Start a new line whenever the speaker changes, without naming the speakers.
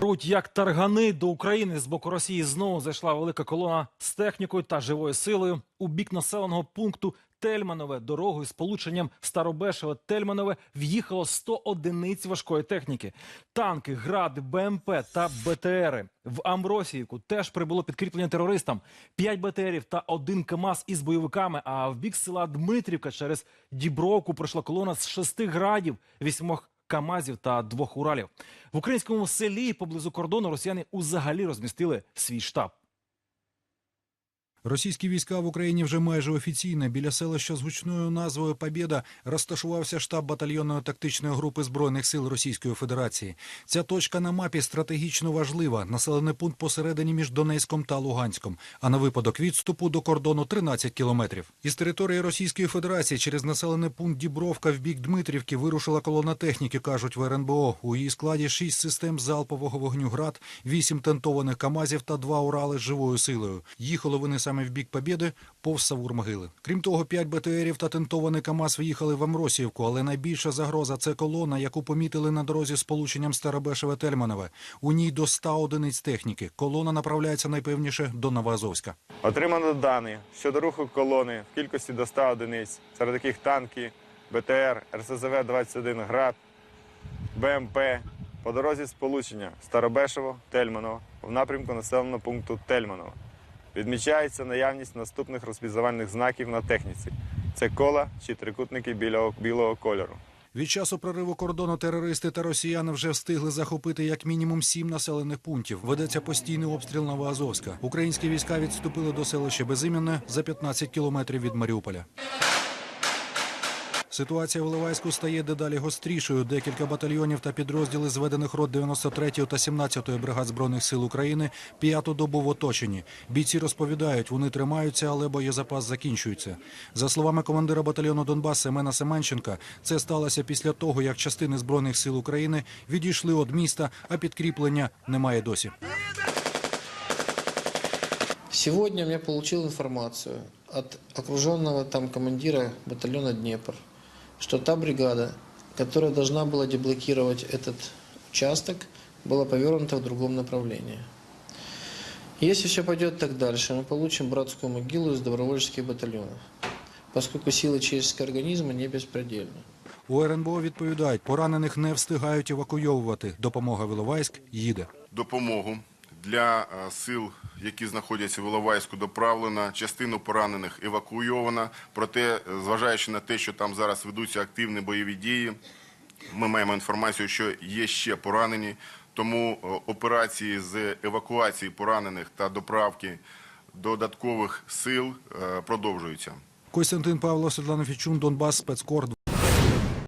Руть як таргани до України з боку Росії знову зайшла велика колона з технікою та живою силою у бік населеного пункту Тельманове. Дорогою з полученням Старобешеве Тельманове в'їхало 100 одиниць важкої техніки. Танки, гради, БМП та БТРи. В Амбросіївку теж прибуло підкріплення терористам. П'ять БТРів та один КАМАЗ із бойовиками. А в бік села Дмитрівка через Дібровку пройшла колона з шести градів, вісьмох КАМАЗів та двох Уралів. В українському селі поблизу кордону росіяни узагалі розмістили свій штаб.
Російські війська в Україні вже майже офіційно. Біля селища з гучною назвою Побєда розташувався штаб батальйонної тактичної групи збройних сил Російської Федерації. Ця точка на мапі стратегічно важлива. Населений пункт посередині між Донецьком та Луганськом. А на випадок відступу до кордону 13 кілометрів. Із території Російської Федерації через населений пункт Дібровка в бік Дмитрівки вирушила колона техніки, кажуть в РНБО. У її складі шість систем залпового вогню град, вісім тентованих КАМАЗів та два Урали з живою силою. Їхали вони саме в бік Побєди, повз Савур-Могили. Крім того, п'ять БТРів та тентований КАМАЗ виїхали в Амросіївку, але найбільша загроза це колона, яку помітили на дорозі з полученням Старобешеве-Тельманове. У ній до 100 одиниць техніки. Колона направляється найпевніше до Новоазовська.
Отримано дані щодо руху колони в кількості до 100 одиниць, серед яких танки, БТР, РСЗВ-21 «Град», БМП по дорозі сполучення Старобешево, Тельманово в напрямку населеного пункту Тельманово. Відмічається наявність наступних розпізнавальних знаків на техніці. Це кола чи трикутники білого, білого кольору.
Від часу прориву кордону терористи та росіяни вже встигли захопити як мінімум сім населених пунктів. Ведеться постійний обстріл Новоазовська. Українські війська відступили до селища Безіменне за 15 кілометрів від Маріуполя. Ситуація в Ливайську стає дедалі гострішою. Декілька батальйонів та підрозділи зведених рот 93-ї та 17-ї бригад збройних сил України п'яту добу в оточенні. Бійці розповідають, вони тримаються, але боєзапас закінчується. За словами командира батальйону Донбас Семена Семенченка, це сталося після того, як частини збройних сил України відійшли від міста, а підкріплення немає досі.
Сегодня я получил информацию от окруженного там командира батальона Днепр, что та бригада, которая должна была деблокировать этот участок, была повернута в другом направлении. Если все пойдет так дальше, мы получим братскую могилу из добровольческих батальонов, поскольку сила человеческого организма не беспредельна.
У РНБО відповідають, поранених не встигають евакуйовувати. Допомога в Іловайськ їде.
допомогу для е, сил, які знаходяться в Іловайську, доправлена. Частину поранених евакуйована. Проте, е, зважаючи на те, що там зараз ведуться активні бойові дії, ми маємо інформацію, що є ще поранені. Тому е, операції з евакуації поранених та доправки додаткових сил е, продовжуються.
Костянтин Павло, Світлана Фічун, Донбас, спецкор.